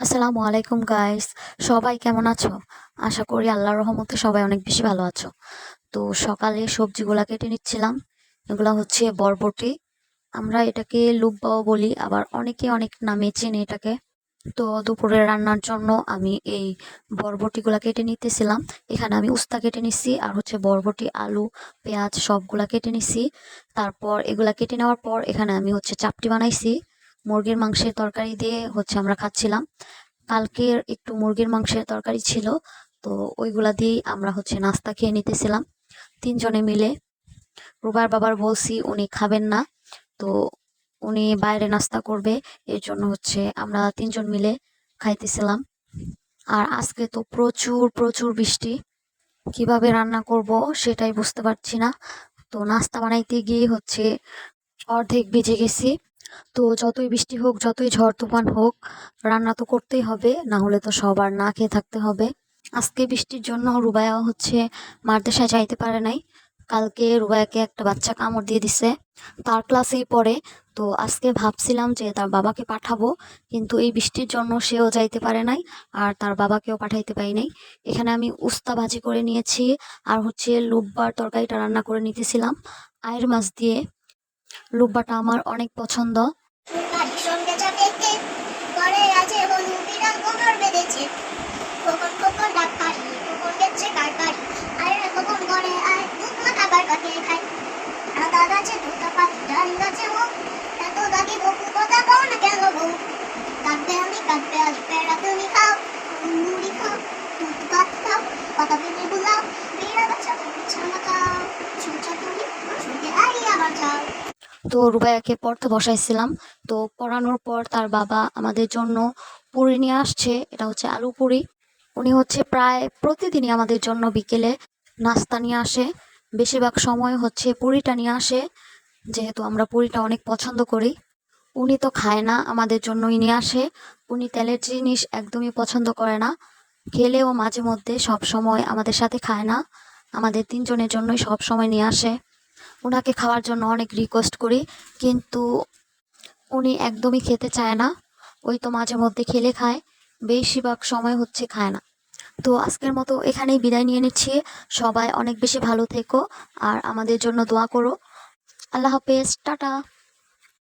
আসসালামু আলাইকুম গাইস সবাই কেমন আছো? আশা করি আল্লাহর রহমতে সবাই অনেক বেশি ভালো আছো। তো সকালে সবজিগুলা কেটে নিচ্ছিলাম। এগুলা হচ্ছে বরবটি। আমরা এটাকে লুব্বাও বলি, আবার অনেকে অনেক নামে চেনে এটাকে। তো দুপুরে রান্নার জন্য আমি এই বরবটিগুলা কেটে নিতেছিলাম। এখানে আমি উস্তা কেটে নিছি, আর হচ্ছে বরবটি, আলু, পেঁয়াজ সবগুলা কেটে নিছি। তারপর এগুলা কেটে নেওয়ার পর এখানে আমি হচ্ছে চাপটি বানাইছি। মুরগির মাংসের তরকারি দিয়ে হচ্ছে আমরা খাচ্ছিলাম। কালকের একটু মুরগির মাংসের তরকারি ছিল, তো ওইগুলা দিয়েই আমরা হচ্ছে নাস্তা খেয়ে নিতেছিলাম। তিনজনে মিলে। রুবার বাবার বলছি, উনি খাবেন না। তো উনি বাইরে নাস্তা করবে, এর জন্য হচ্ছে আমরা তিনজন মিলে খাইতেছিলাম। আর আজকে তো প্রচুর প্রচুর বৃষ্টি। কীভাবে রান্না করব সেটাই বুঝতে পারছি না। তো নাস্তা বানাইতে গিয়ে হচ্ছে অর্ধেক ভিজে গেছি। তো যতই বৃষ্টি হোক, যতই ঝড় তুফান হোক, রান্না তো করতেই হবে, না হলে তো সবার না খেয়ে থাকতে হবে। আজকে বৃষ্টির জন্য রুবায়া হচ্ছে মাদ্রাসায় যাইতে পারে নাই। কালকে রুবায়াকে একটা বাচ্চা কামড় দিয়ে দিছে, তার ক্লাসেই পড়ে। তো আজকে ভাবছিলাম যে তার বাবাকে পাঠাবো, কিন্তু এই বৃষ্টির জন্য সেও যাইতে পারে নাই, আর তার বাবাকেও পাঠাইতে পারি নাই। এখানে আমি উস্তা ভাজি করে নিয়েছি, আর হচ্ছে লুব্বার তরকারিটা রান্না করে নিতেছিলাম, আয়ের মাছ দিয়ে। লুব্বাটা আমার অনেক পছন্দ। আমি সঙ্গে চাপেতে পরে তো রুবাইয়াকে পড়তে বসাইছিলাম। তো পড়ানোর পর তার বাবা আমাদের জন্য পুরি নিয়ে আসছে, এটা হচ্ছে আলু পুরি। উনি হচ্ছে প্রায় প্রতিদিনই আমাদের জন্য বিকেলে নাস্তা নিয়ে আসে। বেশিরভাগ সময় হচ্ছে পুরিটা নিয়ে আসে, যেহেতু আমরা পুরিটা অনেক পছন্দ করি। উনি তো খায় না, আমাদের জন্যই নিয়ে আসে। উনি তেলের জিনিস একদমই পছন্দ করে না। খেলেও মাঝে মধ্যে সব সময় আমাদের সাথে খায় না। আমাদের তিনজনের জন্যই সব সময় নিয়ে আসে। ওনাকে খাওয়ার জন্য অনেক রিকোয়েস্ট করি, কিন্তু উনি একদমই খেতে চায় না। ওই তো মাঝে মধ্যে খেলে খায়, বেশিরভাগ সময় হচ্ছে খায় না। তো আজকের মতো এখানেই বিদায় নিয়ে নিচ্ছি। সবাই অনেক বেশি ভালো থেকো আর আমাদের জন্য দোয়া করো। আল্লাহ হাফেজ, টাটা।